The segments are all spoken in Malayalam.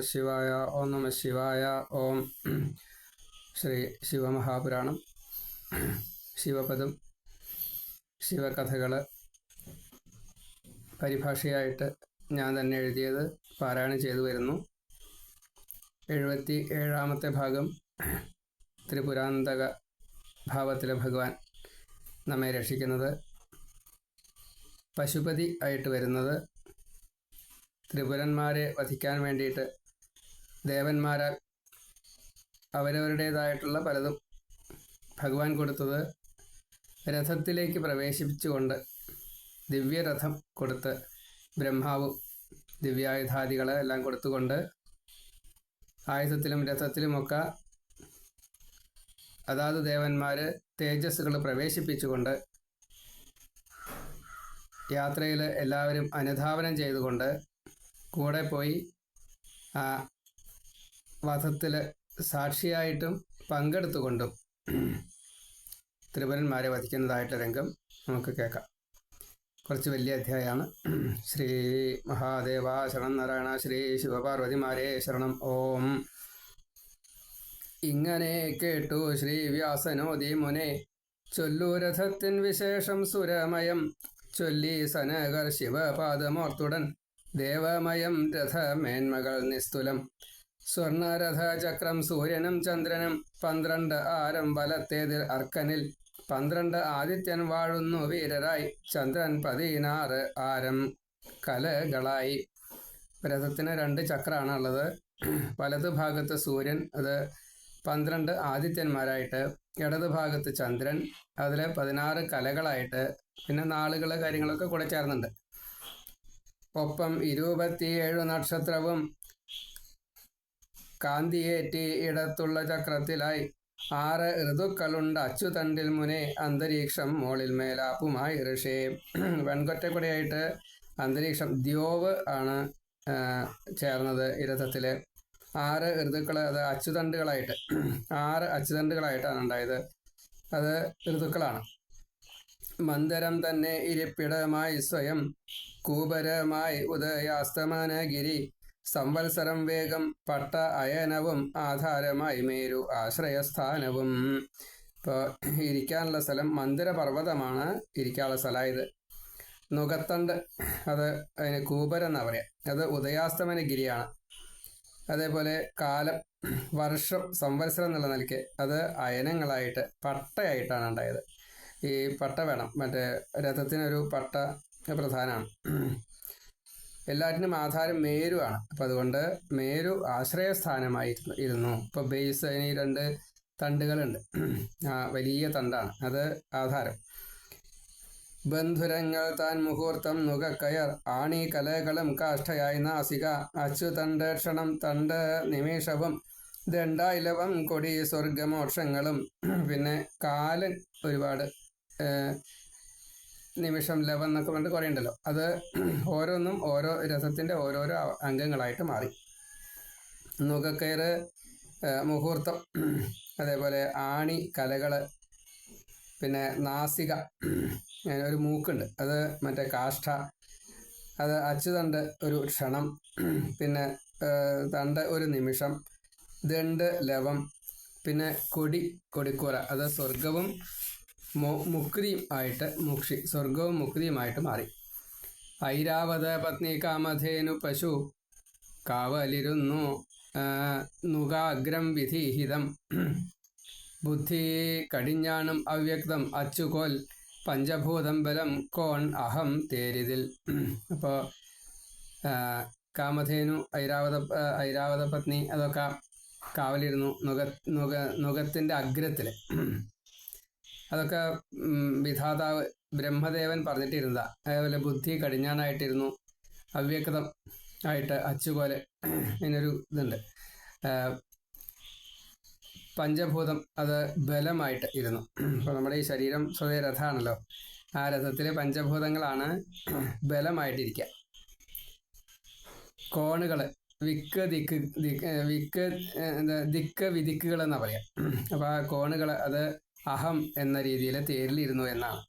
ശിവായ ഓം നമ ശിവായ ഓം ശ്രീ ശിവമഹാപുരാണം ശിവപദം ശിവകഥകൾ പരിഭാഷയായിട്ട് ഞാൻ തന്നെ എഴുതിയത് പാരായണം ചെയ്തു വരുന്നു. എഴുപത്തി ഏഴാമത്തെ ഭാഗം ത്രിപുരാന്തക ഭാവത്തിലെ ഭഗവാൻ നമ്മെ രക്ഷിക്കുന്നത്. പശുപതി ആയിട്ട് വരുന്നത് ത്രിപുരന്മാരെ വധിക്കാൻ വേണ്ടിയിട്ട് ദേവന്മാരാൽ അവരവരുടേതായിട്ടുള്ള പലതും ഭഗവാൻ കൊടുത്തത് രഥത്തിലേക്ക് പ്രവേശിപ്പിച്ചുകൊണ്ട് ദിവ്യരഥം കൊടുത്ത് ബ്രഹ്മാവ് ദിവ്യായുധാദികളെ എല്ലാം കൊടുത്തുകൊണ്ട് ആയുധത്തിലും രഥത്തിലുമൊക്കെ അതാത് ദേവന്മാർ തേജസ്സുകൾ പ്രവേശിപ്പിച്ചുകൊണ്ട് യാത്രയിൽ എല്ലാവരും അനുധാവനം ചെയ്തുകൊണ്ട് കൂടെ പോയി ആ വധത്തിൽ സാക്ഷിയായിട്ടും പങ്കെടുത്തുകൊണ്ടും ത്രിപുരന്മാരെ വധിക്കുന്നതായിട്ട് രംഗം നമുക്ക് കേൾക്കാം. കുറച്ച് വലിയ അധ്യായമാണ് ശ്രീ മഹാദേവ ശരണം നാരായണ ശ്രീ ശിവപാർവതിമാരെ ശരണം. ഓം. ഇങ്ങനെ കേട്ടു ശ്രീ വ്യാസനോദി മുനെ ചൊല്ലൂരഥത്തിൻ വിശേഷം സുരമയം. ചൊല്ലി സനകർ ശിവപാദമോർത്തുടൻ. ദേവമയം രഥമേന്മകൾ നിസ്തുലം. സ്വർണരഥ ചക്രം സൂര്യനും ചന്ദ്രനും പന്ത്രണ്ട് ആരം വലത്തേതിൽ അർക്കനിൽ. പന്ത്രണ്ട് ആദിത്യൻ വാഴുന്നു വീരരായി. ചന്ദ്രൻ പതിനാറ് ആരം കലകളായി. രഥത്തിന് രണ്ട് ചക്രമാണ് ഉള്ളത്. വലത് ഭാഗത്ത് സൂര്യൻ അത് പന്ത്രണ്ട് ആദിത്യന്മാരായിട്ട്. ഇടത് ഭാഗത്ത് ചന്ദ്രൻ അതിൽ പതിനാറ് കലകളായിട്ട്. പിന്നെ നാളുകൾ കാര്യങ്ങളൊക്കെ കൂടെ ചേർന്നുണ്ട്. ഒപ്പം ഇരുപത്തിയേഴ് നക്ഷത്രവും കാന്തിയേറ്റി ഇടത്തുള്ള ചക്രത്തിലായി. ആറ് ഋതുക്കളുണ്ട്. അച്ചുതണ്ടിൽ മുനെ അന്തരീക്ഷം മോളിൽ മേലാപ്പുമായി ഋഷേ. വെൺകൊറ്റക്കുടയായിട്ട് അന്തരീക്ഷം ദ്യോവ് ആണ് ചേർന്നത് ഇരഥത്തിൽ ആറ് ഋതുക്കൾ അത് അച്ചുതണ്ടുകളായിട്ട്. ആറ് അച്ചുതണ്ടുകളായിട്ടാണ് ഉണ്ടായത്. അത് ഋതുക്കളാണ്. മന്ദരം തന്നെ ഇരിപ്പിടമായി സ്വയം കൂപരമായി ഉദയാസ്തമനഗിരി. സംവത്സരം വേഗം പട്ട അയനവും ആധാരമായി മേരു ആശ്രയസ്ഥാനവും. ഇപ്പോൾ ഇരിക്കാനുള്ള സ്ഥലം മന്ദിരപർവതമാണ്. ഇരിക്കാനുള്ള സ്ഥലമായത് നുകത്തണ്ട് അത് അതിന് കൂപരം എന്നാ പറയാം. അത് ഉദയാസ്തമനഗിരിയാണ്. അതേപോലെ കാലം വർഷം സംവത്സരം എന്നുള്ള നിലയ്ക്ക് അത് അയനങ്ങളായിട്ട് പട്ടയായിട്ടാണ് ഉണ്ടായത്. ഈ പട്ട വേണം. മറ്റേ രഥത്തിനൊരു പട്ട പ്രധാനമാണ്. എല്ലാറ്റിനും ആധാരം മേരുവാണ് അപ്പം അതുകൊണ്ട് മേരു ആശ്രയസ്ഥാനമായി ഇരുന്നു. ഇപ്പോൾ ബേസ് അതിന് രണ്ട് തണ്ടുകളുണ്ട്. വലിയ തണ്ടാണ്. അത് ആധാരം. ബന്ധുരങ്ങൾ താൻ മുഹൂർത്തം നുകക്കയർ ആണി കലകളും കാഷ്ടയായി നാസിക അച്ചുതണ്ടക്ഷണം തണ്ട് നിമിഷവും ദണ്ഡായിലവം കൊടി സ്വർഗമോക്ഷങ്ങളും പിന്നെ കാലൻ ഒരുപാട് നിമിഷം ലെവൻ എന്നൊക്കെ പറഞ്ഞിട്ട് കുറേ ഉണ്ടല്ലോ അത് ഓരോന്നും ഓരോ രസത്തിന്റെ ഓരോരോ അംഗങ്ങളായിട്ട് മാറി. നുകക്കയർ മുഹൂർത്തം അതേപോലെ ആണി കലകൾ പിന്നെ നാസിക ഒരു മൂക്കുണ്ട്. അത് മറ്റേ കാഷ്ഠ അത് അച്ചുതണ്ട് ഒരു ക്ഷണം പിന്നെ തണ്ട് ഒരു നിമിഷം ദണ്ട് ലവം പിന്നെ കൊടി കൊടിക്കൂറ. അത് സ്വർഗവും മുക്തിയും ആയിട്ട് മുക്ഷി സ്വർഗവും മുക്രിയുമായിട്ട് മാറി. ഐരാവത പത്നി കാമധേനു പശു കാവലിരുന്നു നുഗാഗ്രം വിധിഹിതം. ബുദ്ധി കടിഞ്ഞാണും അവ്യക്തം അച്ചുകോൽ പഞ്ചഭൂതം ബലം കോൺ അഹം തേരിതിൽ. അപ്പോൾ കാമധേനു ഐരാവത ഐരാവത പത്നി അതൊക്കെ കാവലിരുന്നു നുഗ നുക നുകത്തിന്റെ അഗ്രത്തിൽ അതൊക്കെ വിധാതാവ് ബ്രഹ്മദേവൻ പറഞ്ഞിട്ടിരുന്നതാ. അതേപോലെ ബുദ്ധി കടിഞ്ഞാനായിട്ടിരുന്നു. അവ്യക്തം ആയിട്ട് അച്ചുപോലെ ഇതിനൊരു ഇതുണ്ട്. പഞ്ചഭൂതം അത് ബലമായിട്ട് ഇരുന്നു. അപ്പോൾ നമ്മുടെ ഈ ശരീരം സ്വതേ രഥമാണല്ലോ. ആ രഥത്തിലെ പഞ്ചഭൂതങ്ങളാണ് ബലമായിട്ടിരിക്കുക കോണുകൾ വിക്ക് ദിക്ക് ദിക്ക് വിക്ക് ദിക്ക് വിദിക്കുകൾ എന്നാ പറയാം. അപ്പോൾ ആ കോണുകൾ അത് അഹം എന്ന രീതിയിൽ തേരിലിരുന്നു എന്നാണ്.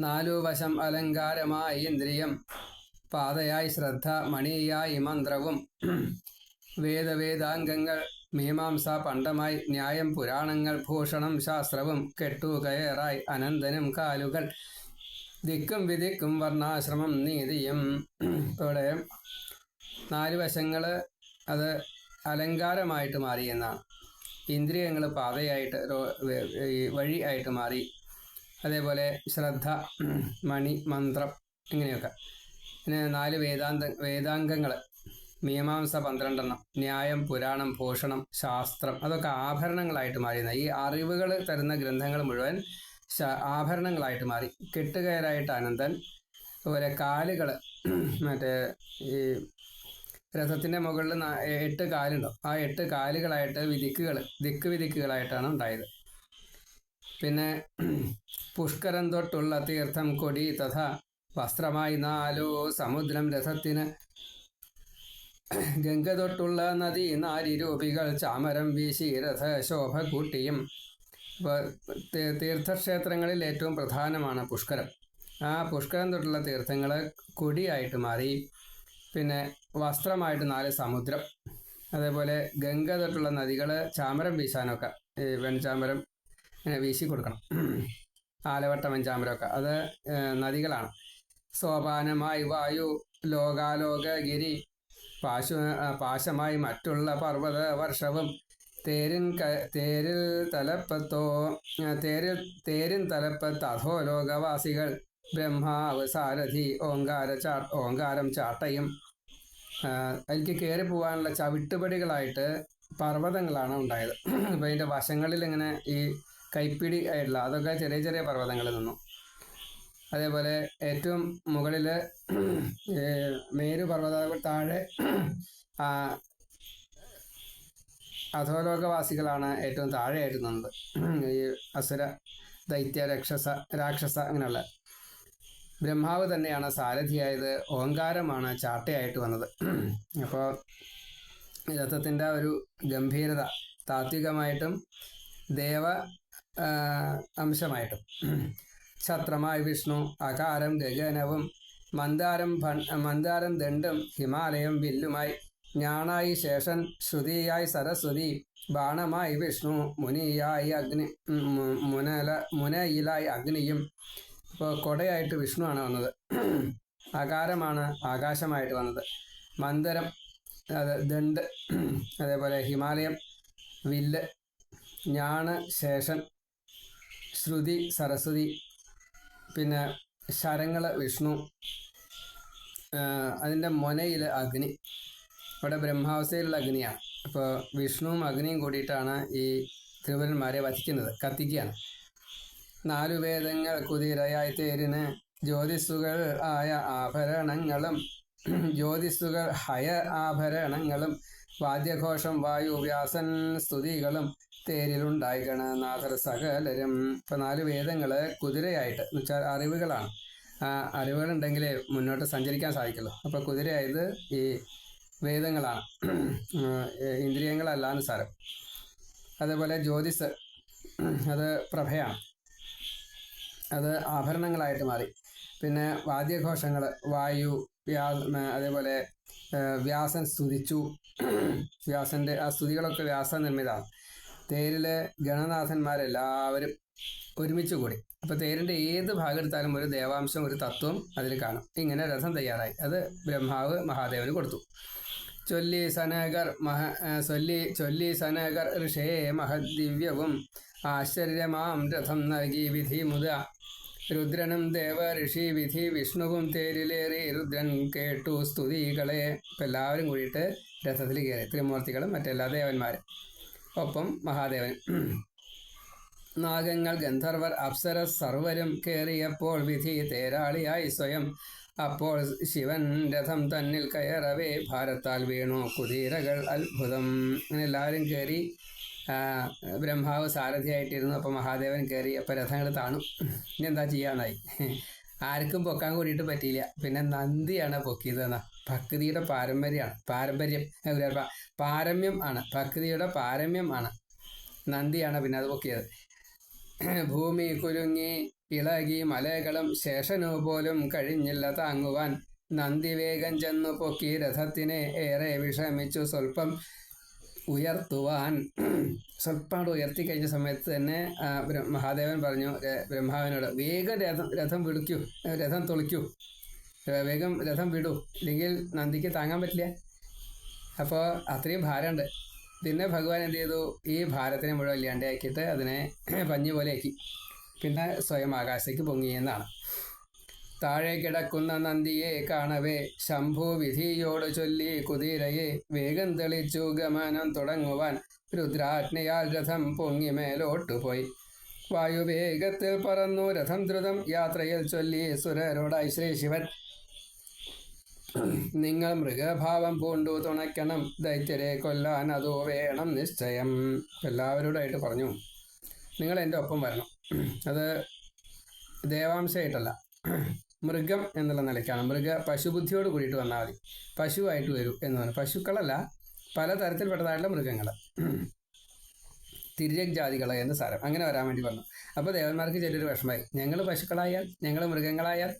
നാലു വശം അലങ്കാരമായി ഇന്ദ്രിയം പാതയായി ശ്രദ്ധ മണിയായി മന്ത്രവും. വേദവേദാംഗങ്ങൾ മീമാംസ പണ്ടമായി ന്യായം പുരാണങ്ങൾ ഭൂഷണം ശാസ്ത്രവും കെട്ടു കയറായി അനന്തനും കാലുകൾ. ദിക്കും വിധിക്കും വർണാശ്രമം നീതിയും. ഇവിടെ നാല് വശങ്ങൾ അത് അലങ്കാരമായിട്ട് മാറി എന്നാണ്. ഇന്ദ്രിയങ്ങൾ പാതയായിട്ട് വഴി ആയിട്ട് മാറി. അതേപോലെ ശ്രദ്ധ മണി മന്ത്രം ഇങ്ങനെയൊക്കെ. പിന്നെ നാല് വേദാന്ത വേദാംഗങ്ങൾ മീമാംസ പന്ത്രണ്ടെണ്ണം. ന്യായം പുരാണം ഭൂഷണം ശാസ്ത്രം അതൊക്കെ ആഭരണങ്ങളായിട്ട് മാറിയുന്ന. ഈ അറിവുകൾ തരുന്ന ഗ്രന്ഥങ്ങൾ മുഴുവൻ ആഭരണങ്ങളായിട്ട് മാറി. കെട്ടുകയറായിട്ട് അനന്തൻ അതുപോലെ കാലുകൾ മറ്റേ ഈ രഥത്തിന്റെ മുകളിൽ എട്ട് കാലുണ്ടാവും. ആ എട്ട് കാലുകളായിട്ട് വിധിക്കുകൾ ദിക്ക് വിധിക്കുകളായിട്ടാണ് ഉണ്ടായത്. പിന്നെ പുഷ്കരം തൊട്ടുള്ള തീർത്ഥം കൊടി തഥാ വസ്ത്രമായി നാലോ സമുദ്രം രഥത്തിന്. ഗംഗ തൊട്ടുള്ള നദി നാരിരൂപികൾ ചാമരം വീശി രഥ ശോഭ കൂട്ടിയും തീർത്ഥക്ഷേത്രങ്ങളിൽ ഏറ്റവും പ്രധാനമാണ് പുഷ്കരം. ആ പുഷ്കരം തൊട്ടുള്ള തീർത്ഥങ്ങൾ കൊടിയായിട്ട് മാറി. പിന്നെ വസ്ത്രമായിട്ട് നാല് സമുദ്രം അതേപോലെ ഗംഗ തൊട്ടുള്ള നദികൾ ചാമരം വീശാനൊക്കെ ഈ വെൺചാമരം ഇങ്ങനെ വീശി കൊടുക്കണം. ആലവട്ട വെഞ്ചാമരമൊക്കെ അത് നദികളാണ്. സോപാനമായി വായു ലോകാലോക ഗിരി പാശു പാശമായി മറ്റുള്ള പർവത വർഷവും തേരിൻ ക തേരിൽ തലപ്പത്തോ തേരിൽ തേരിൻ തലപ്പത്ത് അധോ ലോകവാസികൾ ബ്രഹ്മാവ് സാരഥി ഓങ്കാര ചാ ഓങ്കാരം ചാട്ടയും അതിലേക്ക് കയറി പോകാനുള്ള ചവിട്ടുപടികളായിട്ട് പർവതങ്ങളാണ് ഉണ്ടായത്. അപ്പോൾ അതിന്റെ വശങ്ങളിൽ ഇങ്ങനെ ഈ കൈപ്പിടി ആയിട്ടുള്ള അതൊക്കെ ചെറിയ ചെറിയ പർവതങ്ങളിൽ നിന്നു. അതേപോലെ ഏറ്റവും മുകളിൽ മേരു പർവത താഴെ അധോലോകവാസികളാണ് ഏറ്റവും താഴെയായിട്ട് നിന്നത്. ഈ അസുര ദൈത്യ രക്ഷസ രാക്ഷസ അങ്ങനെയുള്ള ബ്രഹ്മാവ് തന്നെയാണ് സാരഥിയായത്. ഓങ്കാരമാണ് ചാട്ടയായിട്ട് വന്നത്. അപ്പോൾ രഥത്തിന്റെ ഒരു ഗംഭീരത താത്വികമായിട്ടും ദേവ അംശമായിട്ടും. ഛത്രമായി വിഷ്ണു അകാരം ഗഗനവും മന്ദാരം മന്ദാരം ദണ്ഡും ഹിമാലയം വില്ലുമായി ഞാണായി ശേഷൻ ശ്രുതിയായി സരസ്വതി ബാണമായി വിഷ്ണു മുനിയായി അഗ്നി മുനല മുനയിലായി അഗ്നിയും ഇപ്പോൾ കൊടയായിട്ട് ആണ് വന്നത്. അകാരമാണ് ആകാശമായിട്ട് വന്നത്. മന്ദരം അത് ദണ്ട് അതേപോലെ ഹിമാലയം വില്ല് ഞാണ് ശേഷൻ ശ്രുതി സരസ്വതി പിന്നെ ശരങ്ങൾ വിഷ്ണു അതിന്റെ മൊനയിൽ അഗ്നി. ഇവിടെ ബ്രഹ്മാവസ്ഥയിലുള്ള അഗ്നിയാണ്. അപ്പോൾ വിഷ്ണുവും അഗ്നിയും കൂടിയിട്ടാണ് ഈ ത്രിപുരന്മാരെ വധിക്കുന്നത് കത്തിക്കുകയാണ്. നാലു വേദങ്ങൾ കുതിരയായി തേരിന് ജ്യോതിസുകൾ ആയ ആഭരണങ്ങളും ജ്യോതിസുകൾ ഹയ ആഭരണങ്ങളും വാദ്യഘോഷം വായു വ്യാസൻ സ്തുതികളും തേരിലുണ്ടായി ഗണനാഥർ സകലരും. ഇപ്പൊ നാല് വേദങ്ങൾ കുതിരയായിട്ട് എന്ന് വെച്ചാൽ അറിവുകളാണ്. ആ അറിവുകളുണ്ടെങ്കിലേ മുന്നോട്ട് സഞ്ചരിക്കാൻ സാധിക്കുള്ളൂ. അപ്പൊ കുതിരയായത് ഈ വേദങ്ങളാണ്. ഇന്ദ്രിയങ്ങളല്ലാന്ന് സാരം. അതേപോലെ ജ്യോതിസ് അത് പ്രഭയാണ്. അത് ആഭരണങ്ങളായിട്ട് മാറി. പിന്നെ വാദ്യഘോഷങ്ങൾ വായു വ്യാ അതേപോലെ വ്യാസൻ സ്തുതിച്ചു. വ്യാസന്റെ ആ സ്തുതികളൊക്കെ വ്യാസ നിർമ്മിതമാണ് തേരിലെ ഗണനാഥന്മാരെല്ലാവരും ഒരുമിച്ച് കൂടി. അപ്പൊ തേരിന്റെ ഏത് ഭാഗം എടുത്താലും ഒരു ദേവാംശം ഒരു തത്വം അതിൽ കാണും. ഇങ്ങനെ രഥം തയ്യാറായി. അത് ബ്രഹ്മാവ് മഹാദേവന് കൊടുത്തു. ചൊല്ലി സനഗർ മഹ ചൊല്ലി ചൊല്ലി സനഗർ ഋഷേ മഹദിവ്യവും ആശ്ചര്യമാം രഥം നൽകി വിധി മുത രുദ്രനും ദേവ ഋഷി വിധി വിഷ്ണുവും തേരിലേറി രുദ്രൻ കേട്ടു സ്തുതികളെ. ഇപ്പം എല്ലാവരും കൂടിയിട്ട് രഥത്തിൽ കയറി. ത്രിമൂർത്തികളും മറ്റെല്ലാ ദേവന്മാരും. ഒപ്പം മഹാദേവൻ. നാഗങ്ങൾ ഗന്ധർവർ അപ്സര സർവരും കയറിയപ്പോൾ വിധി തേരാളിയായി സ്വയം. അപ്പോൾ ശിവൻ രഥം തന്നിൽ കയറവേ. ഭാരത്താൽ വീണു കുതിരകൾ അത്ഭുതം. അങ്ങനെ എല്ലാവരും കയറി ബ്രഹ്മാവ് സാരഥിയായിട്ടിരുന്നു. അപ്പോൾ മഹാദേവൻ കയറി അപ്പോൾ രഥങ്ങൾ താണു. ഇനി എന്താ ചെയ്യാനായി? ആർക്കും പൊക്കാൻ കൂടിയിട്ട് പറ്റിയില്ല. പിന്നെ നന്ദിയാണ് പൊക്കിയത് എന്നാ. ഭക്തിയുടെ പാരമ്പര്യമാണ്. പാരമ്പര്യം പാരമ്യം ആണ്. ഭക്തിയുടെ പാരമ്യം ആണ്. നന്ദിയാണ് പിന്നെ അത് പൊക്കിയത്. ഭൂമി കുരുങ്ങി ഇളകി മലകളും ശേഷനോ പോലും കഴിഞ്ഞില്ല താങ്ങുവാൻ. നന്ദി വേഗം ചെന്നു പൊക്കി രഥത്തിനെ ഏറെ വിഷമിച്ചു. സ്വല്പം ഉയർത്തുവാൻ സ്വൽപ്പാട് ഉയർത്തി കഴിഞ്ഞ സമയത്ത് തന്നെ മഹാദേവൻ പറഞ്ഞു ബ്രഹ്മാവിനോട് വേഗം രഥം രഥം വിളിക്കൂ രഥം തുളിക്കൂ വേഗം രഥം വിടൂ ഇല്ലെങ്കിൽ നന്ദിക്ക് താങ്ങാൻ പറ്റില്ല? അപ്പോൾ അത്രയും ഭാരമുണ്ട്. പിന്നെ ഭഗവാൻ എന്ത് ചെയ്തു? ഈ ഭാരത്തിനെ മുഴുവൻ ഇല്ലാണ്ടാക്കിയിട്ട് അതിനെ പഞ്ഞു പോലെ ആക്കി. പിന്നെ സ്വയം ആകാശത്തേക്ക് പൊങ്ങി എന്നാണ്. താഴെ കിടക്കുന്ന നന്ദിയെ കാണവേ. ശംഭു വിധിയോട് ചൊല്ലി കുതിരയെ വേഗം തെളിച്ചു ഗമനം തുടങ്ങുവാൻ രുദ്രാജ്ഞയാൽ രഥം പൊങ്ങി മേലോട്ടുപോയി വായുവേഗത്തിൽ പറന്നു രഥം ദ്രുതം യാത്രയിൽ ചൊല്ലി സുരരോടായി ശ്രീ ശിവൻ നിങ്ങൾ മൃഗഭാവം പൂണ്ടു തുണയ്ക്കണം. ദൈത്യരെ കൊല്ലാൻ അതോ വേണം നിശ്ചയം. എല്ലാവരോടായിട്ട് പറഞ്ഞു. നിങ്ങൾ എന്റെ ഒപ്പം വരണം. അത് ദേവാംശമായിട്ടല്ല. മൃഗം എന്നുള്ള നിലയ്ക്കാണ്. മൃഗ പശുബുദ്ധിയോട് കൂടിയിട്ട് വന്നാൽ മതി. പശുവായിട്ട് വരൂ എന്ന് പറഞ്ഞു. പശുക്കളല്ല പലതരത്തിൽപ്പെട്ടതായിട്ടുള്ള മൃഗങ്ങൾ തിര്യക് ജാതികൾ എന്ന് സാരം. അങ്ങനെ വരാൻ വേണ്ടി പറഞ്ഞു അപ്പോൾ ദേവന്മാർക്ക് ചെറിയൊരു വിഷമമായി. ഞങ്ങൾ പശുക്കളായാൽ ഞങ്ങൾ മൃഗങ്ങളായാൽ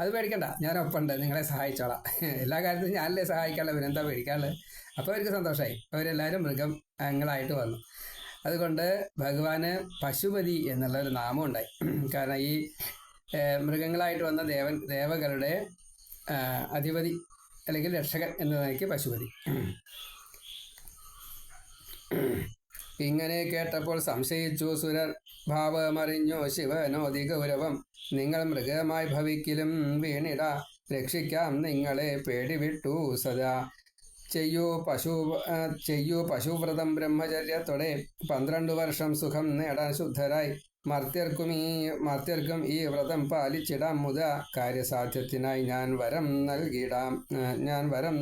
അത് പേടിക്കണ്ട. ഞാൻ ഒപ്പമുണ്ട്. നിങ്ങളെ സഹായിച്ചോളാം. എല്ലാ കാര്യത്തിലും ഞാനല്ലേ സഹായിക്കാനുള്ള? ഇവരെന്താ പേടിക്കാനുള്ളത് അപ്പോൾ അവർക്ക് സന്തോഷമായി അവരെല്ലാവരും മൃഗങ്ങളായിട്ട് വന്നു. അതുകൊണ്ട് ഭഗവാന് പശുപതി എന്നുള്ള ഒരു നാമം ഉണ്ടായി കാരണം ഈ മൃഗങ്ങളായിട്ട് വന്ന ദേവൻ ദേവകളുടെ അധിപതി അല്ലെങ്കിൽ രക്ഷകൻ എന്ന നിലയ്ക്ക് പശുപതി. ഇങ്ങനെ കേട്ടപ്പോൾ സംശയിച്ചു സുരർ. ഭാവമറിഞ്ഞു ശിവനോതി ഗൗരവം നിങ്ങൾ മൃഗമായി ഭവിക്കലും വീണിട രക്ഷിക്കാം നിങ്ങളെ പേടിവിട്ടു സദാ. ചെയ്യൂ പശു ചെയ്യൂ പശുവ്രതം ബ്രഹ്മചര്യത്തോടെ പന്ത്രണ്ട് വർഷം സുഖം നേടാൻ ശുദ്ധരായി. മർത്യർക്കും ഈ മർത്യർക്കും ഈ വ്രതം പാലിച്ചിടാം. മുത കാര്യസാധ്യത്തിനായി ഞാൻ വരം നൽകിടാം. ഞാൻ വരം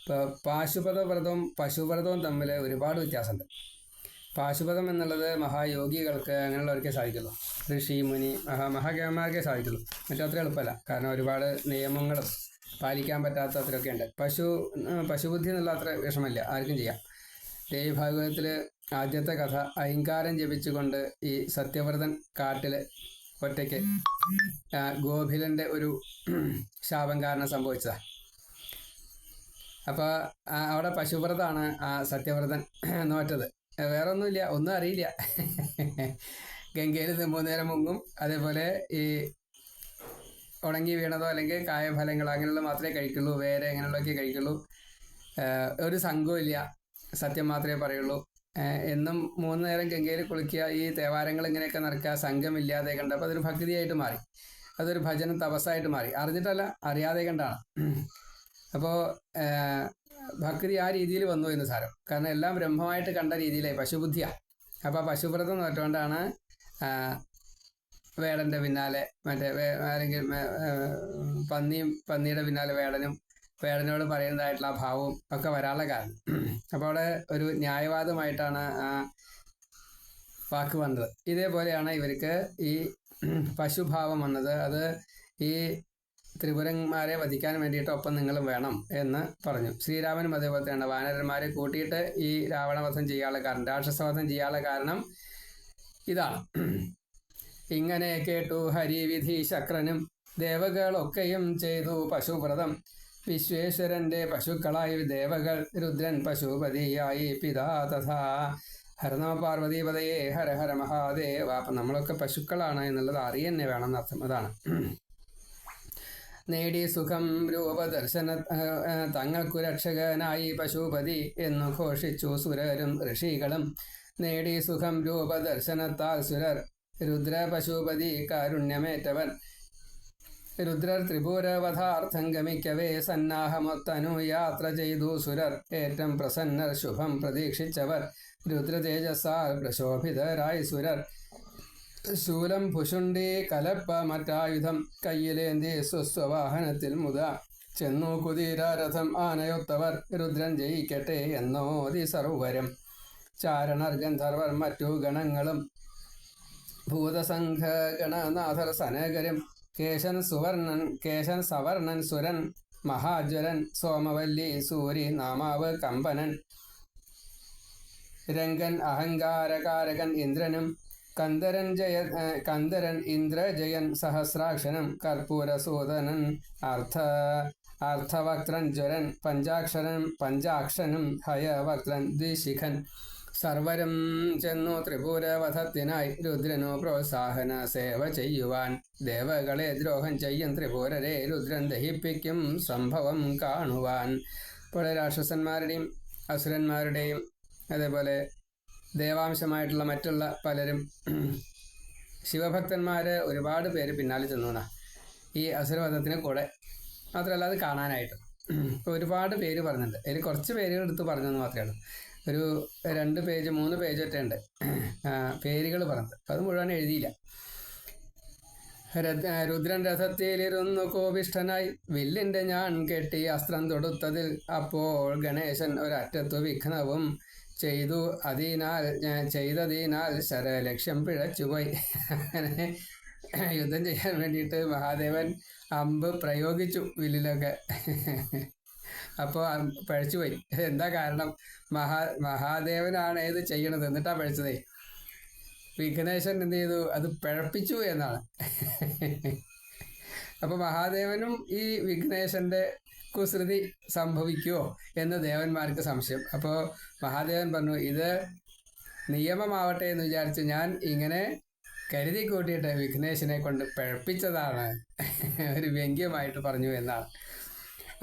ഇപ്പോൾ പാശുപത വ്രതവും പശുവ്രതവും തമ്മിൽ ഒരുപാട് വ്യത്യാസമുണ്ട്. പാശുപതം എന്നുള്ളത് മഹായോഗികൾക്ക് അങ്ങനെയുള്ളവർക്കേ സാധിക്കുള്ളൂ ഋഷി മുനി മഹാ മഹാകേമാർക്കേ സാധിക്കുള്ളൂ. മറ്റത്ര എളുപ്പമല്ല. കാരണം ഒരുപാട് നിയമങ്ങളും പാലിക്കാൻ പറ്റാത്ത അത്രയൊക്കെ ഉണ്ട്. പശു പശുബുദ്ധി എന്നുള്ള അത്ര വിഷമമില്ല. ആർക്കും ചെയ്യാം. ദേവി ഭാഗവതത്തിൽ ആദ്യത്തെ കഥ അഹങ്കാരം ജപിച്ചുകൊണ്ട് ഈ സത്യവ്രതൻ കാട്ടിലെ ഒറ്റയ്ക്ക് ഗോഭിലന്റെ ഒരു ശാപം കാരണം സംഭവിച്ചതാ. അപ്പോൾ അവിടെ പശുവ്രതാണ് ആ സത്യവ്രതൻ നോറ്റത്. വേറെ ഒന്നുമില്ല ഒന്നും അറിയില്ല. ഗംഗയിൽ മൂന്ന് നേരം മുങ്ങും. അതേപോലെ ഈ ഉണങ്ങി വീണതോ അല്ലെങ്കിൽ കായഫലങ്ങളോ അങ്ങനെയുള്ള മാത്രമേ കഴിക്കുള്ളൂ വേറെ അങ്ങനെയുള്ളതൊക്കെ കഴിക്കുള്ളൂ. ഒരു സംഘവും ഇല്ല സത്യം മാത്രമേ പറയുള്ളൂ. എന്നും മൂന്ന് നേരം ഗംഗയിൽ കുളിക്കുക ഈ തേവാരങ്ങൾ ഇങ്ങനെയൊക്കെ നടക്കുക സംഘമില്ലാതെ കണ്ടപ്പോൾ അതൊരു ഭക്തിയായിട്ട് മാറി. അതൊരു ഭജനം തപസ്സായിട്ട് മാറി. അറിഞ്ഞിട്ടല്ല അറിയാതെ കണ്ടാണ്. അപ്പോൾ ഭക്തി ആ രീതിയിൽ വന്നു എന്ന് സാരം. കാരണം എല്ലാം ബ്രഹ്മമായിട്ട് കണ്ട രീതിയിലായി. പശുബുദ്ധിയാണ് അപ്പോൾ പശുപ്രതം നോറ്റുകൊണ്ടാണ് വേടന്റെ പിന്നാലെ മറ്റേ അല്ലെങ്കിൽ പന്നിയും പന്നിയുടെ പിന്നാലെ വേടനും വേടനോട് പറയുന്നതായിട്ടുള്ള ആ ഭാവവും ഒക്കെ വരാനുള്ള കാരണം. അപ്പോൾ അവിടെ ഒരു ന്യായവാദമായിട്ടാണ് ആ വാക്ക് വന്നത്. ഇതേപോലെയാണ് ഇവർക്ക് ഈ പശുഭാവം വന്നത്. അത് ഈ ത്രിപുരന്മാരെ വധിക്കാൻ വേണ്ടിയിട്ട് ഒപ്പം നിങ്ങളും വേണം എന്ന് പറഞ്ഞു. ശ്രീരാമനും അതേപോലെ തന്നെ വാനരന്മാരെ കൂട്ടിയിട്ട് ഈ രാവണവധം ചെയ്യാനുള്ള കാരണം രാക്ഷസവധം ചെയ്യാനുള്ള കാരണം ഇതാണ്. ഇങ്ങനെ കേട്ടു ഹരിവിധി ശക്രനും ദേവകളൊക്കെയും ചെയ്തു പശുവ്രതം. വിശ്വേശ്വരന്റെ പശുക്കളായി ദേവകൾ രുദ്രൻ പശുപതിയായി പിതാ തഥാ. ഹരനമ പാർവതീപതയെ ഹര ഹര മഹാദേവ. അപ്പം നമ്മളൊക്കെ പശുക്കളാണ് എന്നുള്ളത് അറിയന്നെ വേണം എന്നർത്ഥം. അതാണ്. നേടി സുഖം രൂപദർശന തങ്ങൾക്കു രക്ഷകനായി പശുപതി എന്നു ഘോഷിച്ചു സുരരും ഋഷികളും. നേടി സുഖം രൂപദർശനത്താൽ സുരർ രുദ്ര പശുപതി കാരുണ്യമേറ്റവൻ. രുദ്രർ ത്രിപുരവധാർത്ഥം ഗമിക്കവേ സന്നാഹമൊത്തനു യാത്ര ചെയ്തു സുരർ. ഏറ്റം പ്രസന്നർ ശുഭം പ്രതീക്ഷിച്ചവർ. രുദ്രതേജസ്സാൽ പ്രശോഭിതരായി സുരർ. ശൂലം ഭുഷുണ്ടി കലപ്പ മറ്റായുധം കയ്യിലേന്തി സ്വസ്വവാഹനത്തിൽ മുത. ചെന്നു കുതിരാരഥം ആനയൊത്തവർ. രുദ്രൻ ജയിക്കട്ടെ എന്നോതി സർവരം ചാരണർ ഗന്ധർവർ മറ്റു ഗണങ്ങളും. ഭൂതസംഘ ഗണനാഥർ സനകരും കേശൻ സുവർണൻ കേശൻ സവർണൻ സുരൻ മഹാജ്വരൻ സോമവല്ലി സൂരി നാമാവ് കമ്പനൻ. രംഗൻ അഹങ്കാരകാരകൻ ഇന്ദ്രനും. കന്ദരൻ ജയ കന്ദരൻ ഇന്ദ്രജയൻ സഹസ്രാക്ഷനും. കർപ്പൂരസൂദനൻ അർത്ഥ അർത്ഥവക്രൻ ജ്വരൻ പഞ്ചാക്ഷരൻ പഞ്ചാക്ഷനും ഹയവക്രൻ ദ്വിശിഖൻ. സർവരും ചെന്നു ത്രിപുരവധത്തിനായി രുദ്രനു പ്രോത്സാഹന സേവ ചെയ്യുവാൻ. ദേവകളെ ദ്രോഹം ചെയ്യും ത്രിപുരരെ രുദ്രൻ ദഹിപ്പിക്കും സംഭവം കാണുവാൻ. പോലെ രാക്ഷസന്മാരുടെയും അസുരന്മാരുടെയും അതേപോലെ ദേവാംശമായിട്ടുള്ള മറ്റുള്ള പലരും ശിവഭക്തന്മാര് ഒരുപാട് പേര് പിന്നാലെ ചെന്നു ഈ അസുരവധത്തിന് കൂടെ മാത്രമല്ല അത് കാണാനായിട്ട്. ഒരുപാട് പേര് പറഞ്ഞിട്ടുണ്ട്. അതിൽ കുറച്ച് പേരുകൾ എടുത്ത് പറഞ്ഞെന്ന് മാത്രമേ ഉള്ളൂ. ഒരു രണ്ട് പേജ് മൂന്ന് പേജ് ഒറ്റ ഉണ്ട്. പേരുകൾ പറഞ്ഞത് അത് മുഴുവൻ എഴുതിയില്ല. രുദ്രൻ രഥത്തിലിരുന്നു കോപിഷ്ഠനായി. വില്ലിന്റെ ഞാൻ കെട്ടി അസ്ത്രം തൊടുത്തതിൽ അപ്പോൾ ഗണേശൻ ഒരറ്റത്തു വിഘ്നവും ചെയ്തു. അതിനാൽ ചെയ്തതിനാൽ ശരലക്ഷ്യം പിഴച്ചുപോയി. യുദ്ധം ചെയ്യാൻ വേണ്ടിയിട്ട് മഹാദേവൻ അമ്പ് പ്രയോഗിച്ചു വില്ലിലൊക്കെ. അപ്പോൾ പഴച്ചുപോയി എന്താ കാരണം? മഹാ മഹാദേവനാണ് ഇത് ചെയ്യണത്? എന്നിട്ടാ പഴിച്ചതേ. വിഘ്നേശൻ എന്ത് ചെയ്തു? അത് പിഴപ്പിച്ചു എന്നാണ്. അപ്പൊ മഹാദേവനും ഈ വിഘ്നേശന്റെ കുസൃതി സംഭവിക്കുമോ എന്ന് ദേവന്മാർക്ക് സംശയം. അപ്പോൾ മഹാദേവൻ പറഞ്ഞു ഇത് നിയമമാവട്ടെ എന്ന് വിചാരിച്ച് ഞാൻ ഇങ്ങനെ കരുതി കൂട്ടിയിട്ട് വിഘ്നേശിനെ കൊണ്ട് പിഴപ്പിച്ചതാണ്. ഒരു വ്യംഗ്യമായിട്ട് പറഞ്ഞു എന്നാണ്.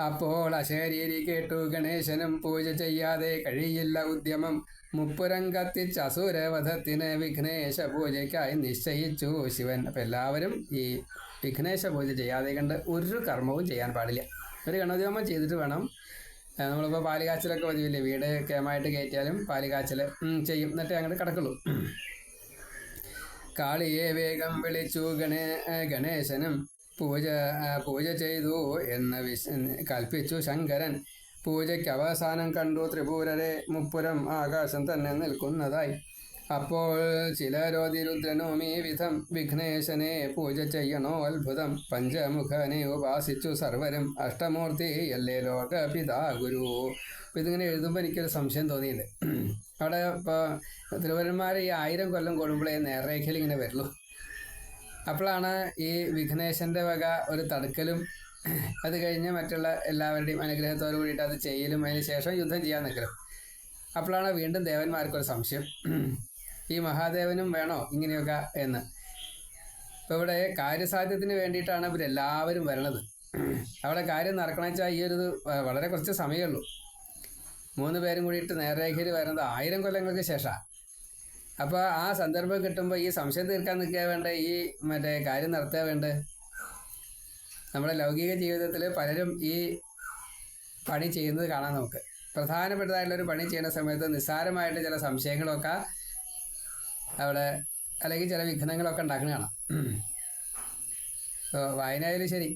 അപ്പോൾ അശരീരി കേട്ടു ഗണേശനും പൂജ ചെയ്യാതെ കഴിയില്ല ഉദ്യമം. മുപ്പുരം കത്തിച്ച് അസുരവധത്തിന് വിഘ്നേശ പൂജയ്ക്കായി നിശ്ചയിച്ചു ശിവൻ. അപ്പം എല്ലാവരും ഈ വിഘ്നേശ പൂജ ചെയ്യാതെ കണ്ട് ഒരു കർമ്മവും ചെയ്യാൻ പാടില്ല. ഒരു ഗണോദ്യമം ചെയ്തിട്ട് വേണം. നമ്മളിപ്പോൾ പാലുകാച്ചിലൊക്കെ പതിവില്ലേ വീട് കേമായിട്ട് കയറ്റിയാലും പാലുകാച്ചിൽ ചെയ്യും. എന്നിട്ടേ അങ്ങോട്ട് കിടക്കുള്ളൂ. കാളിയെ വേഗം വിളിച്ചു ഗണേ ഗണേശനും പൂജ പൂജ ചെയ്തു എന്ന് വിശ കൽപ്പിച്ചു ശങ്കരൻ. പൂജയ്ക്ക് അവസാനം കണ്ടു ത്രിപുരരെ മുപ്പുരം ആകാശം തന്നെ നിൽക്കുന്നതായി. അപ്പോൾ ചിലരോതി രുദ്രനും ഈ വിധം വിഘ്നേശനെ പൂജ ചെയ്യണോ അത്ഭുതം. പഞ്ചമുഖനെ ഉപാസിച്ചു സർവരും. അഷ്ടമൂർത്തി അല്ലേ ലോക പിതാ ഗുരു ഇതിങ്ങനെ എഴുതുമ്പോൾ എനിക്കൊരു സംശയം തോന്നിയിട്ടുണ്ട്. അവിടെ ഇപ്പോൾ തിരുവരന്മാർ ഈ ആയിരം കൊല്ലം കൂടുമ്പോഴേ നേർരേഖയിൽ ഇങ്ങനെ വരുള്ളൂ അപ്പോഴാണ് ഈ വിഘ്നേശന്റെ വക ഒരു തടുക്കലും അത് കഴിഞ്ഞ് മറ്റുള്ള എല്ലാവരുടെയും അനുഗ്രഹത്തോടു കൂടിയിട്ട് അത് ചെയ്യലും അതിന് ശേഷം യുദ്ധം ചെയ്യാൻ നിൽക്കലും. അപ്പോഴാണ് വീണ്ടും ദേവന്മാർക്കൊരു സംശയം. ഈ മഹാദേവനും വേണോ ഇങ്ങനെയൊക്കെ എന്ന്. ഇപ്പൊ ഇവിടെ കാര്യസാധ്യത്തിന് വേണ്ടിയിട്ടാണ് ഇവരെല്ലാവരും വരണത്. അവിടെ കാര്യം നടക്കണം വെച്ചാൽ ഈ ഒരു വളരെ കുറച്ച് സമയമുള്ളൂ മൂന്ന് പേരും കൂടിയിട്ട് നേർരേഖയിൽ വരുന്നത് ആയിരം കൊല്ലങ്ങൾക്ക് ശേഷമാണ് അപ്പോൾ ആ സന്ദർഭം കിട്ടുമ്പോൾ ഈ സംശയം തീർക്കാൻ നിൽക്കുക വേണ്ട? ഈ മറ്റേ കാര്യം നടത്തുക വേണ്ട? നമ്മുടെ ലൗകിക ജീവിതത്തിൽ പലരും ഈ പണി ചെയ്യുന്നത് കാണാം നമുക്ക്. പ്രധാനപ്പെട്ടതായിട്ടുള്ള ഒരു പണി ചെയ്യുന്ന സമയത്ത് നിസ്സാരമായിട്ട് ചില സംശയങ്ങളൊക്കെ അവിടെ അല്ലെങ്കിൽ ചില വിഘ്നങ്ങളൊക്കെ ഉണ്ടാക്കുന്ന കാണാം. ഇപ്പോൾ വായനയായാലും ശരി.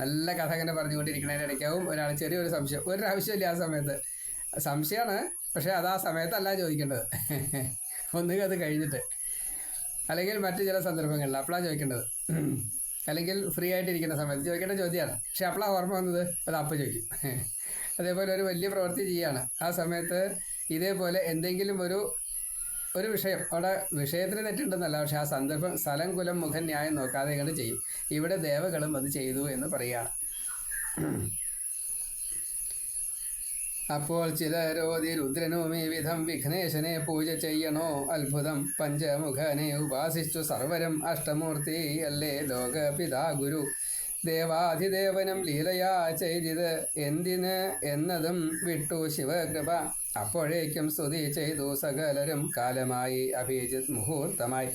നല്ല കഥ ഇങ്ങനെ പറഞ്ഞുകൊണ്ടിരിക്കുന്നതിന്റെ ഇടയ്ക്കാവും ഒരാൾ ചെറിയൊരു സംശയം. ഒരു ആവശ്യമില്ല ആ സമയത്ത്. സംശയമാണ് പക്ഷേ അത് ആ സമയത്തല്ല ചോദിക്കേണ്ടത്. ഒന്നുകിൽ അത് കഴിഞ്ഞിട്ട്. അല്ലെങ്കിൽ മറ്റു ചില സന്ദർഭങ്ങളിൽ അപ്പോഴാണ് ചോദിക്കേണ്ടത്. അല്ലെങ്കിൽ ഫ്രീ ആയിട്ടിരിക്കുന്ന സമയത്ത് ചോദിക്കേണ്ട ചോദ്യമാണ്. പക്ഷെ അപ്പോഴാണ് ഓർമ്മ വന്നത്? അത് അപ്പം ചോദിക്കും. അതേപോലെ ഒരു വലിയ പ്രവൃത്തി ചെയ്യാണ്. ആ സമയത്ത് ഇതേപോലെ എന്തെങ്കിലും ഒരു ഒരു വിഷയം. അവിടെ വിഷയത്തിന് തെറ്റുണ്ടെന്നല്ല. പക്ഷെ ആ സന്ദർഭം സ്ഥലം കുലം മുഖം ന്യായം നോക്കാതെ ഇങ്ങനെ ചെയ്യും. ഇവിടെ ദേവകളും അത് ചെയ്തു എന്ന് പറയുകയാണ്. അപ്പോൾ ചിലരോതി രുദ്രനും ഈ വിധം വിഘ്നേശനെ പൂജ ചെയ്യണോ? അത്ഭുതം. പഞ്ചമുഖനെ ഉപാസിച്ചു സർവരം അഷ്ടമൂർത്തി അല്ലേ ലോക പിതാ ഗുരു. ദേവാധിദേവനും ലീലയാ ചെയ്തിത് എന്തിന് എന്നതും വിട്ടു ശിവകൃപ. അപ്പോഴേക്കും സ്തുതി ചെയ്തു സകലരും കാലമായി അഭിജിത് മുഹൂർത്തമായി.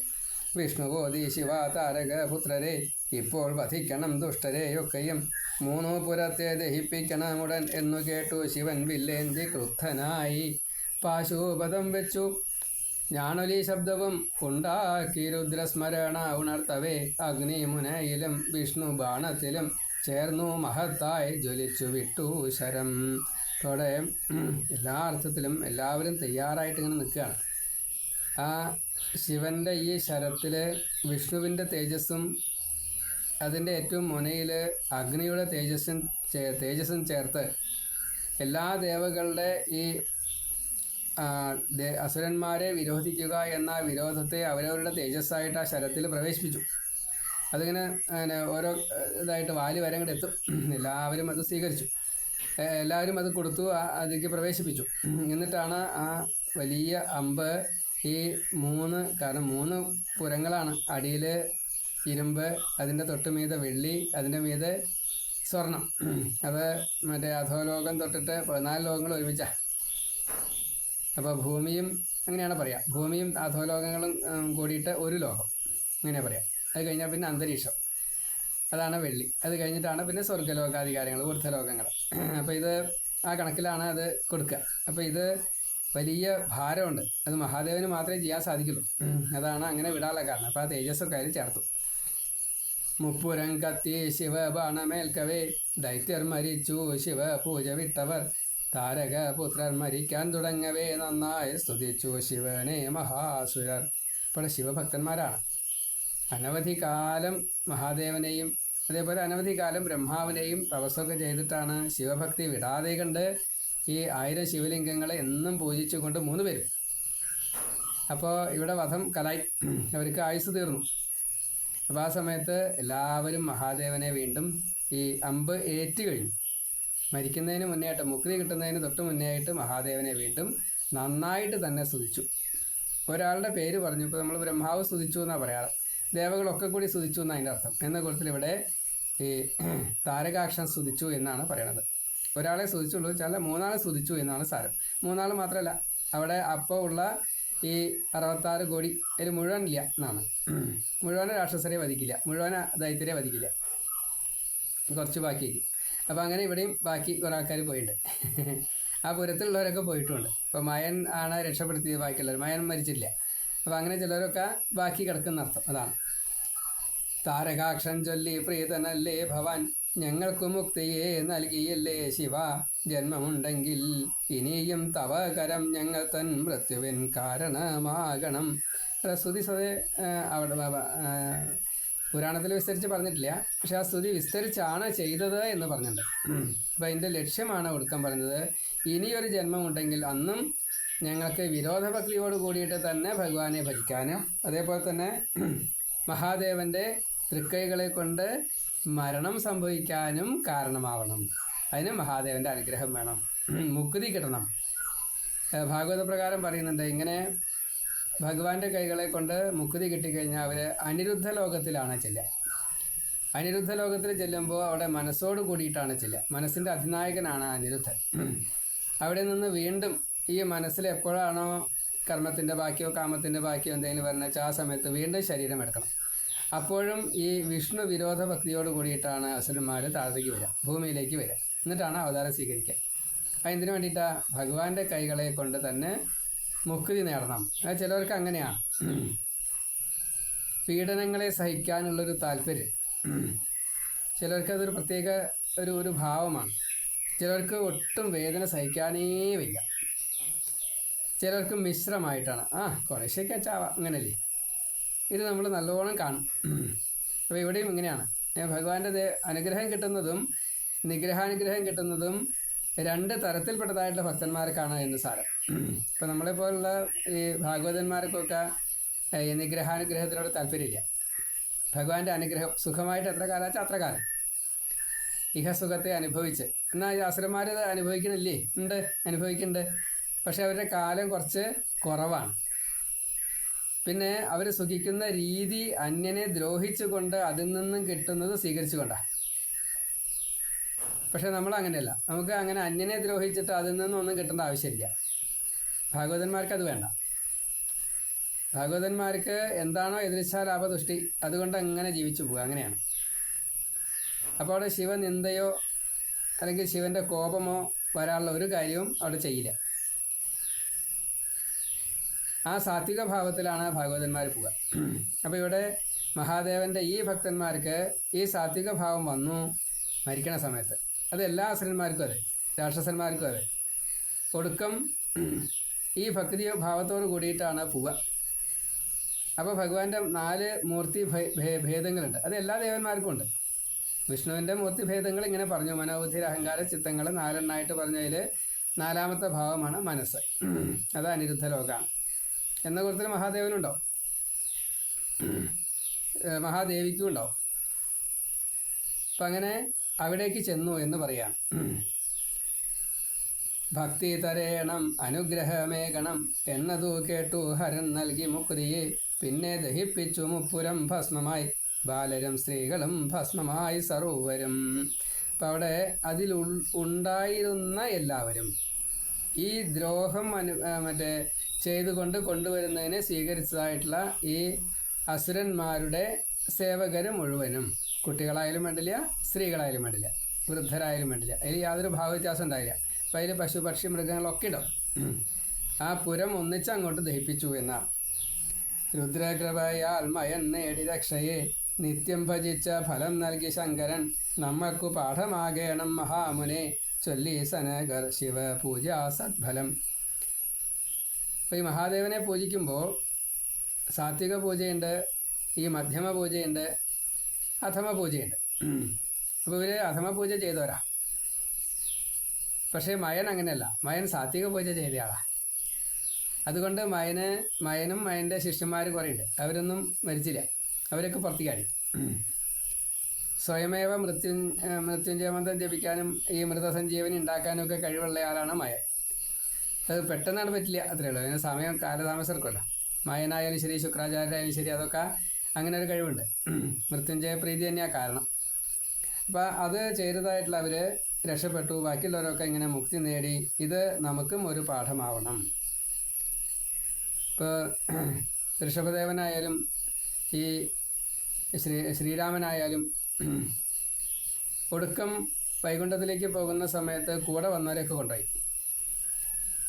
വിഷ്ണുവോതി ശിവ താരക പുത്രരെ ഇപ്പോൾ വധിക്കണം ദുഷ്ടരെയൊക്കെയും മൂന്നു പുരത്തെ ദഹിപ്പിക്കണമുടൻ എന്നു കേട്ടു ശിവൻ വില്ലേന്തി ക്രുദ്ധനായി. പാശുപദം വെച്ചു. ഞാനൊലി ശബ്ദവും ഉണ്ടാക്കി രുദ്രസ്മരണ ഉണർത്തവേ. അഗ്നിമുനയിലും വിഷ്ണു ബാണത്തിലും ചേർന്നു മഹത്തായി ജ്വലിച്ചു വിട്ടു ശരം. അതോടെ എല്ലാ അർത്ഥത്തിലും എല്ലാവരും തയ്യാറായിട്ട് ഇങ്ങനെ നിൽക്കുകയാണ്. ആ ശിവന്റെ ഈ ശരത്തിൽ വിഷ്ണുവിന്റെ തേജസ്സും അതിന്റെ ഏറ്റവും മുനയിൽ അഗ്നിയുടെ തേജസ്സും തേജസ്സും ചേർത്ത് എല്ലാ ദേവകളുടെ ഈ അസുരന്മാരെ വിരോധിക്കുക എന്ന വിരോധത്തെ അവരവരുടെ തേജസ്സായിട്ട് ആ ശരത്തിൽ പ്രവേശിപ്പിച്ചു. അതിങ്ങനെ ഓരോ ഇതായിട്ട് വാലി വരെ അങ്ങോട്ട് എത്തും. എല്ലാവരും അത് സ്വീകരിച്ചു. എല്ലാവരും അത് കൊടുത്തു അതിലേക്ക് പ്രവേശിപ്പിച്ചു. എന്നിട്ടാണ് ആ വലിയ അമ്പ് ഈ മൂന്ന് കാരണം മൂന്ന് പുരങ്ങളാണ് അടിയിൽ ഇരുമ്പ് അതിന്റെ തൊട്ട് വെള്ളി അതിന്റെ മീതെ സ്വർണം. അത് മറ്റേ അധോലോകം തൊട്ടിട്ട് പതിനാല് ലോകങ്ങൾ ഒരുമിച്ചാണ് അപ്പോൾ ഭൂമിയും അങ്ങനെയാണ് പറയാം. ഭൂമിയും അധോലോകങ്ങളും കൂടിയിട്ട് ഒരു ലോകം. അങ്ങനെ പറയാം. അത് കഴിഞ്ഞാൽ പിന്നെ അന്തരീക്ഷം. അതാണ് വെള്ളി. അത് കഴിഞ്ഞിട്ടാണ് പിന്നെ സ്വർഗലോകാധികാരങ്ങൾ ഊർദ്ധലോകങ്ങൾ. അപ്പോൾ ഇത് ആ കണക്കിലാണ് അത് കൊടുക്കുക. അപ്പോൾ ഇത് വലിയ ഭാരമുണ്ട്. അത് മഹാദേവന് മാത്രമേ ചെയ്യാൻ സാധിക്കുള്ളൂ. അതാണ് അങ്ങനെ വിടാനുള്ള കാരണം. അപ്പോൾ ആ തേജസ്സൊക്കെ അതിൽ ചേർത്തു. മുപ്പുരം കത്തി ശിവ ബാണമേൽക്കവേ ദൈത്യർ മരിച്ചു ശിവ പൂജ വിട്ടവർ. താരക പുത്രർ മരിക്കാൻ തുടങ്ങവേ. നന്നായി സ്തുതിച്ചു ശിവനെ മഹാസുരർ. ഇപ്പോൾ ശിവഭക്തന്മാരാണ്. അനവധി കാലം മഹാദേവനെയും അതേപോലെ അനവധി കാലം ബ്രഹ്മാവിനെയും തപസ്സൊക്കെ ചെയ്തിട്ടാണ് ശിവഭക്തി വിടാതെ കണ്ട് ഈ ആയിരം ശിവലിംഗങ്ങളെ എന്നും പൂജിച്ചുകൊണ്ട് മൂന്ന് പേരും അപ്പോൾ ഇവിടെ വധം കലായി. അവർക്ക് ആയുസ് തീർന്നു. സമയത്ത് എല്ലാവരും മഹാദേവനെ വീണ്ടും ഈ അമ്പ് ഏറ്റു കഴിഞ്ഞു. മരിക്കുന്നതിന് മുന്നേ ആയിട്ട് മുക്തി കിട്ടുന്നതിന് തൊട്ട് മുന്നേ ആയിട്ട് മഹാദേവനെ വീണ്ടും നന്നായിട്ട് തന്നെ സ്തുതിച്ചു. ഒരാളുടെ പേര് പറഞ്ഞു ഇപ്പോൾ നമ്മൾ ബ്രഹ്മാവ് സ്തുതിച്ചു എന്നാണ് പറയാറ്. ദേവകളൊക്കെ കൂടി സ്തുതിച്ചു എന്നാണ് അതിന്റെ അർത്ഥം. എന്ന കൂട്ടത്തിൽ ഇവിടെ ഈ താരകാക്ഷം സ്തുതിച്ചു എന്നാണ് പറയണത്. ഒരാളെ സ്തുതിച്ചുള്ളൂ ചില മൂന്നാളെ സ്തുതിച്ചു എന്നാണ് സാരം. മൂന്നാൾ മാത്രമല്ല അവിടെ അപ്പോൾ ഉള്ള ഈ അറുപത്താറ് കോടി അതിൽ മുഴുവനില്ല എന്നാണ്. മുഴുവൻ രാക്ഷസരെ വധിക്കില്ല. മുഴുവൻ ദൈത്യരെ വധിക്കില്ല. കുറച്ച് ബാക്കിയായിരിക്കും അപ്പോൾ അങ്ങനെ ഇവിടെയും ബാക്കി കുറേ ആൾക്കാർ പോയിട്ടുണ്ട് ആ പുരത്തിലുള്ളവരൊക്കെ പോയിട്ടുണ്ട്. അപ്പോൾ മയൻ ആണ് രക്ഷപ്പെടുത്തിയത് ബാക്കിയുള്ളവർ. മയൻ മരിച്ചില്ല അപ്പോൾ അങ്ങനെ ചിലരൊക്കെ ബാക്കി കിടക്കുന്ന അർത്ഥം. അതാണ്. താരകാക്ഷൻ ചൊല്ലി പ്രീതനല്ലേ ഭവാൻ. ഞങ്ങൾക്ക് മുക്തിയെ നൽകിയല്ലേ ശിവ. ജന്മമുണ്ടെങ്കിൽ ഇനിയും തവ കരം ഞങ്ങൾ തൻ മൃത്യുവിൻ കാരണമാകണം. സ്തുതി സതേ അവിടെ പുരാണത്തിൽ വിസ്തരിച്ച് പറഞ്ഞിട്ടില്ല. പക്ഷെ ആ സ്തുതി വിസ്തരിച്ചാണ് ചെയ്തത് എന്ന് പറഞ്ഞിട്ടുണ്ട്. അപ്പം അതിന്റെ ലക്ഷ്യമാണ് ഒടുക്കം പറഞ്ഞത്. ഇനിയൊരു ജന്മമുണ്ടെങ്കിൽ അന്നും ഞങ്ങൾക്ക് വിരോധഭക്തിയോട് കൂടിയിട്ട് തന്നെ ഭഗവാനെ ഭജിക്കാനും അതേപോലെ തന്നെ മഹാദേവന്റെ തൃക്കൈകളെ കൊണ്ട് മരണം സംഭവിക്കാനും കാരണമാവണം. അതിന് മഹാദേവന്റെ അനുഗ്രഹം വേണം. മുക്തി കിട്ടണം. ഭാഗവത പ്രകാരം പറയുന്നുണ്ട് ഇങ്ങനെ ഭഗവാന്റെ കൈകളെ കൊണ്ട് മുക്തി കിട്ടിക്കഴിഞ്ഞാൽ അവർ അനിരുദ്ധ ലോകത്തിലാണ് ചെല്ലുക. അനിരുദ്ധ ലോകത്തിൽ ചെല്ലുമ്പോൾ അവിടെ മനസ്സോട് കൂടിയിട്ടാണ് ചെല്ലുക. മനസ്സിന്റെ അധിനായകനാണ് അനിരുദ്ധൻ. അവിടെ നിന്ന് വീണ്ടും ഈ മനസ്സിൽ എപ്പോഴാണോ കർമ്മത്തിന്റെ ബാക്കിയോ കാമത്തിന്റെ ബാക്കിയോ എന്തെങ്കിലും വരുന്ന വെച്ചാൽ ആ സമയത്ത് വീണ്ടും ശരീരം എടുക്കണം. അപ്പോഴും ഈ വിഷ്ണു വിരോധ ഭക്തിയോട് കൂടിയിട്ടാണ് അസുരന്മാർ താഴത്തേക്ക് വരിക ഭൂമിയിലേക്ക് വരിക. എന്നിട്ടാണ് അവതാരം സ്വീകരിക്കുക. അതിന് വേണ്ടിയിട്ടാണ് ഭഗവാന്റെ കൈകളെ കൊണ്ട് തന്നെ മുക്തി നേടണം. ചിലവർക്ക് അങ്ങനെയാണ് പീഡനങ്ങളെ സഹിക്കാനുള്ളൊരു താല്പര്യം. ചിലർക്ക് അതൊരു പ്രത്യേക ഒരു ഒരു ഭാവമാണ്. ചിലർക്ക് ഒട്ടും വേദന സഹിക്കാനേ വയ്യ. ചിലർക്ക് മിശ്രമായിട്ടാണ്. ആ കുറേശ്ശൊക്കെ ചാവ. അങ്ങനല്ലേ? ഇത് നമ്മൾ നല്ലോണം കാണും. അപ്പോൾ ഇവിടെയും ഇങ്ങനെയാണ്. ഭഗവാന്റെ അനുഗ്രഹം കിട്ടുന്നതും നിഗ്രഹാനുഗ്രഹം കിട്ടുന്നതും രണ്ട് തരത്തിൽപ്പെട്ടതായിട്ടുള്ള ഭക്തന്മാർക്കാണ് എന്ന് സാരം. ഇപ്പം നമ്മളെ പോലുള്ള ഈ ഭാഗവതന്മാർക്കൊക്കെ ഈ നിഗ്രഹാനുഗ്രഹത്തിനോട് താല്പര്യമില്ല. ഭഗവാന്റെ അനുഗ്രഹം സുഖമായിട്ട് എത്ര കാലം അത്ര കാലം. ഇഹസുഖത്തെ അനുഭവിച്ച്. എന്നാൽ ഈ അസുരന്മാർ ഇത് അനുഭവിക്കണില്ലേ? ഉണ്ട് അനുഭവിക്കുന്നുണ്ട് പക്ഷെ അവരുടെ കാലം കുറച്ച് കുറവാണ്. പിന്നെ അവർ സുഖിക്കുന്ന രീതി അന്യനെ ദ്രോഹിച്ചുകൊണ്ട് അതിൽ നിന്നും കിട്ടുന്നത് സ്വീകരിച്ചുകൊണ്ടാണ് പക്ഷെ നമ്മൾ അങ്ങനെയല്ല നമുക്ക് അങ്ങനെ അന്യനെ ദ്രോഹിച്ചിട്ട് അതിൽ നിന്നും ഒന്നും കിട്ടേണ്ട ആവശ്യമില്ല. ഭാഗവതന്മാർക്ക് അത് വേണ്ട. ഭാഗവതന്മാർക്ക് എന്താണോ എതിരിച്ചാ ലാഭദൃഷ്ടി അതുകൊണ്ട് അങ്ങനെ ജീവിച്ചു പോകുക അങ്ങനെയാണ്. അപ്പോൾ അവിടെ ശിവനിന്ദയോ അല്ലെങ്കിൽ ശിവന്റെ കോപമോ വരാനുള്ള ഒരു കാര്യവും അവിടെ ചെയ്യില്ല. ആ സാത്വിക ഭാവത്തിലാണ് ഭാഗവതന്മാർ പോവുക. അപ്പോൾ ഇവിടെ മഹാദേവന്റെ ഈ ഭക്തന്മാർക്ക് ഈ സാത്വിക ഭാവം വന്നു മരിക്കണ സമയത്ത്. അത് എല്ലാ അസുരന്മാർക്കും അതെ. രാക്ഷസന്മാർക്കും അതെ. ഒടുക്കം ഈ ഭക്തി ഭാവത്തോട് കൂടിയിട്ടാണ് പോവുക അപ്പോൾ ഭഗവാന്റെ നാല് മൂർത്തി ഭേദങ്ങളുണ്ട്. അത് എല്ലാ ദേവന്മാർക്കും ഉണ്ട്. വിഷ്ണുവിന്റെ മൂർത്തി ഭേദങ്ങൾ ഇങ്ങനെ പറഞ്ഞു. മനോബുദ്ധി അഹങ്കാര ചിത്തങ്ങൾ നാലെണ്ണായിട്ട് പറഞ്ഞതിൽ നാലാമത്തെ ഭാവമാണ് മനസ്സ്. അത് അനിരുദ്ധ ലോകമാണ് എന്ന കൂട്ടത്തിൽ മഹാദേവനുണ്ടോ? മഹാദേവിക്കും ഉണ്ടാവും. അപ്പം അങ്ങനെ അവിടേക്ക് ചെന്നു എന്ന് പറയാം. ഭക്തി തരേണം അനുഗ്രഹമേകണം എന്നതു കേട്ടു ഹരൻ നൽകി മുക്തിയെ പിന്നെ ദഹിപ്പിച്ചു മുപ്പുരം ഭസ്മമായി. ബാലരും സ്ത്രീകളും ഭസ്മമായി സർവരും അപ്പം അവിടെ അതിൽ ഉണ്ടായിരുന്ന എല്ലാവരും ഈ ദ്രോഹം അനു മറ്റേ ചെയ്തുകൊണ്ട് കൊണ്ടുവരുന്നതിനെ സ്വീകരിച്ചതായിട്ടുള്ള ഈ അസുരന്മാരുടെ സേവകർ മുഴുവനും. കുട്ടികളായാലും വേണ്ടില്ല സ്ത്രീകളായാലും വേണ്ടില്ല വൃദ്ധരായാലും വേണ്ടില്ല. അതിൽ യാതൊരു ഭാവവ്യത്യാസം ഉണ്ടായില്ല അപ്പം അതിൽ പശു പക്ഷി മൃഗങ്ങളൊക്കെ ഇടും. ആ പുരം ഒന്നിച്ച് അങ്ങോട്ട് ദഹിപ്പിച്ചു എന്നാണ് രുദ്രകൃപയാൽ മയൻ നേടി രക്ഷയെ. നിത്യം ഭജിച്ച ഫലം നൽകി ശങ്കരൻ നമ്മക്കു പാഠമാകേണം മഹാമുനെ. ചൊല്ലി സനകർ ശിവ പൂജ സദ്ഫലം. അപ്പോൾ ഈ മഹാദേവനെ പൂജിക്കുമ്പോൾ സാത്വിക പൂജയുണ്ട് ഈ മധ്യമ പൂജയുണ്ട് അധമ പൂജയുണ്ട് അപ്പോൾ ഇവർ അഥമ പൂജ ചെയ്തവരാ. പക്ഷേ മയൻ അങ്ങനെയല്ല. മയൻ സാത്വിക പൂജ ചെയ്തയാളാ അതുകൊണ്ട് മയന് മയനും മയന്റെ ശിഷ്യന്മാരും കുറേയുണ്ട് അവരൊന്നും മരിച്ചില്ല. അവരൊക്കെ പുറത്തേക്കാടി. സ്വയമേവ മൃത്യു മൃത്യുഞ്ജയമന്ത്രം ജപിക്കാനും ഈ മൃതസഞ്ജീവനി ഉണ്ടാക്കാനും ഒക്കെ കഴിവുള്ള ആളാണ് മയൻ. അത് പെട്ടെന്നാണ് പറ്റില്ല. അത്രയേ ഉള്ളൂ. അതിന് സമയം കാലതാമസം എടുക്കുമല്ലോ മയനായാലും ശരി ശുക്രാചാര്യായാലും ശരി അതൊക്കെ അങ്ങനെ ഒരു കഴിവുണ്ട്. മൃത്യുഞ്ജയ പ്രീതി തന്നെയാണ് കാരണം. അപ്പോൾ അത് ചെയ്തതായിട്ടുള്ള അവർ രക്ഷപ്പെട്ടു. ബാക്കിയുള്ളവരൊക്കെ ഇങ്ങനെ മുക്തി നേടി. ഇത് നമുക്കും ഒരു പാഠമാവണം. ഇപ്പോൾ ഋഷഭദേവനായാലും ഈ ശ്രീ ശ്രീരാമനായാലും ഒടുക്കം വൈകുണ്ഠത്തിലേക്ക് പോകുന്ന സമയത്ത് കൂടെ വന്നവരെയൊക്കെ കൊണ്ടുപോയി.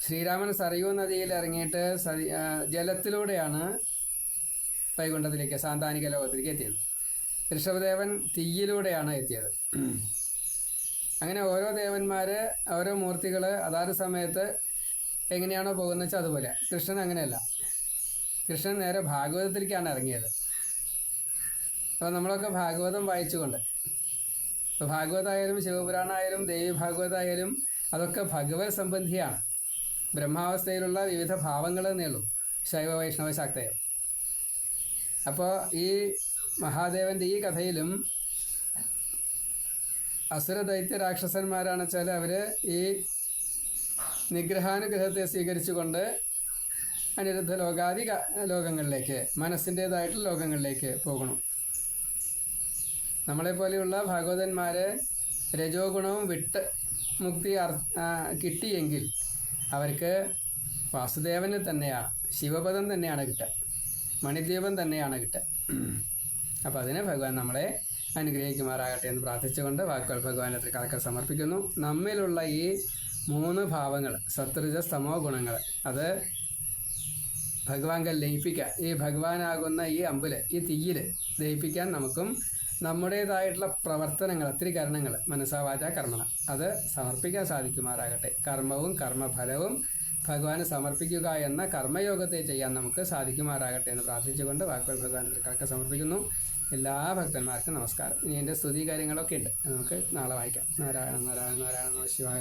ശ്രീരാമൻ സറിയൂ നദിയിൽ ഇറങ്ങിയിട്ട് സതി ജലത്തിലൂടെയാണ് വൈകുണ്ഠത്തിലേക്ക് സാന്താനിക ലോകത്തിലേക്ക് എത്തിയത്. ഋഷഭദേവൻ തീയിലൂടെയാണ് എത്തിയത്. അങ്ങനെ ഓരോ ദേവന്മാര് ഓരോ മൂർത്തികൾ അതാത് സമയത്ത് എങ്ങനെയാണോ പോകുന്നത് വെച്ചാൽ അതുപോലെ. കൃഷ്ണൻ അങ്ങനെയല്ല. കൃഷ്ണൻ നേരെ ഭാഗവതത്തിലേക്കാണ് ഇറങ്ങിയത്. അപ്പോൾ നമ്മളൊക്കെ ഭാഗവതം വായിച്ചുകൊണ്ട്. ഇപ്പോൾ ഭാഗവതമായാലും ശിവപുരാണായാലും ദേവി ഭാഗവതമായാലും അതൊക്കെ ഭഗവത് സംബന്ധിയാണ്. ബ്രഹ്മാവസ്ഥയിലുള്ള വിവിധ ഭാവങ്ങൾ ഉള്ളൂ. ശൈവ വൈഷ്ണവ ശാക്തയം. അപ്പോൾ ഈ മഹാദേവന്റെ ഈ കഥയിലും അസുര ദൈത്യ രാക്ഷസന്മാരാണ് വെച്ചാൽ അവർ ഈ നിഗ്രഹാനുഗ്രഹത്തെ സ്വീകരിച്ചുകൊണ്ട് അനിരുദ്ധ ലോകാദി ലോകങ്ങളിലേക്ക് മനസ്സിന്റേതായിട്ടുള്ള ലോകങ്ങളിലേക്ക് പോകണം നമ്മളെപ്പോലെയുള്ള ഭാഗവതന്മാരെ രജോ ഗുണവും വിട്ട് മുക്തി കിട്ടിയെങ്കിൽ അവർക്ക് വാസുദേവന് തന്നെയാണ് ശിവപദം തന്നെയാണ് കിട്ടുക. മണിദ്വീപം തന്നെയാണ് കിട്ടുക അപ്പോൾ അതിനെ ഭഗവാൻ നമ്മളെ അനുഗ്രഹിക്കുമാറാകട്ടെ എന്ന് പ്രാർത്ഥിച്ചുകൊണ്ട് വാക്കുകൾ ഭഗവാന്റെ തൃക്കാൽക്കൽ സമർപ്പിക്കുന്നു. നമ്മിലുള്ള ഈ മൂന്ന് ഭാവങ്ങൾ സത്രുജ സ്തമോ ഗുണങ്ങൾ അത് ഭഗവാൻകൾ ലയിപ്പിക്കാൻ ഈ ഭഗവാനാകുന്ന ഈ അമ്പൽ ഈ തീയിൽ ലയിപ്പിക്കാൻ നമുക്കും നമ്മുടേതായിട്ടുള്ള പ്രവർത്തനങ്ങൾ ത്രികരണങ്ങൾ മനസ്സാവാച കർമ്മണം. അത് സമർപ്പിക്കാൻ സാധിക്കുമാറാകട്ടെ. കർമ്മവും കർമ്മഫലവും ഭഗവാന് സമർപ്പിക്കുക എന്ന കർമ്മയോഗത്തെ ചെയ്യാൻ നമുക്ക് സാധിക്കുമാറാകട്ടെ എന്ന് പ്രാർത്ഥിച്ചുകൊണ്ട് വാക്കുകൾ ഭഗവാൻ കണക്ക് സമർപ്പിക്കുന്നു. എല്ലാ ഭക്തന്മാർക്കും നമസ്കാരം. ഇനി എന്റെ സ്തുതി കാര്യങ്ങളൊക്കെ ഉണ്ട്. നമുക്ക് നാളെ വായിക്കാം. നാരായണ നാരായണ നാരായണ ശിവായ